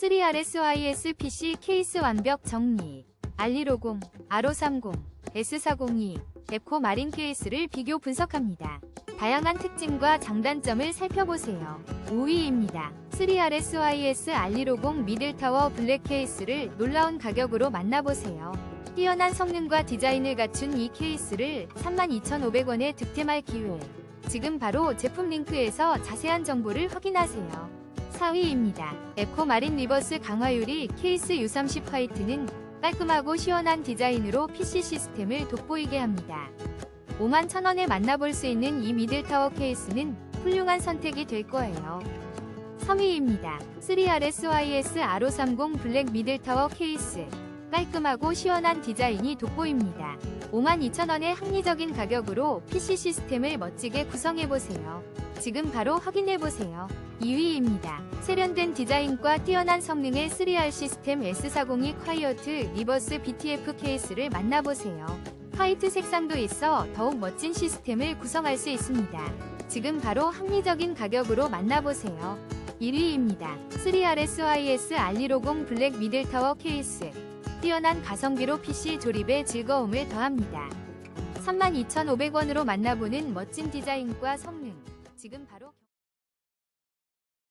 3RSYS PC 케이스 완벽 정리. 알리로공, 아로30, S402, 앱코 마린 케이스를 비교 분석합니다. 다양한 특징과 장단점을 살펴보세요. 5위입니다. 3RSYS 알리로공 미들타워 블랙 케이스를 놀라운 가격으로 만나보세요. 뛰어난 성능과 디자인을 갖춘 이 케이스를 32,500원에 득템할 기회. 지금 바로 제품 링크에서 자세한 정보를 확인하세요. 4위입니다. 에코 마린 리버스 강화유리 케이스 U30 화이트는 깔끔하고 시원한 디자인으로 PC 시스템을 돋보이게 합니다. 5만 1천원에 만나볼 수 있는 이 미들타워 케이스는 훌륭한 선택이 될 거예요. 3위입니다. 3RSYS R530 블랙 미들타워 케이스. 깔끔하고 시원한 디자인이 돋보입니다. 52,000원의 합리적인 가격으로 PC 시스템을 멋지게 구성해보세요. 지금 바로 확인해보세요. 2위입니다. 세련된 디자인과 뛰어난 성능의 3R 시스템 S402 콰이어트 리버스 BTF 케이스를 만나보세요. 화이트 색상도 있어 더욱 멋진 시스템을 구성할 수 있습니다. 지금 바로 합리적인 가격으로 만나보세요. 1위입니다. 3RSYS 알리로공 블랙 미들타워 케이스. 뛰어난 가성비로 PC 조립에 즐거움을 더합니다. 32,500원으로 만나보는 멋진 디자인과 성능. 지금 바로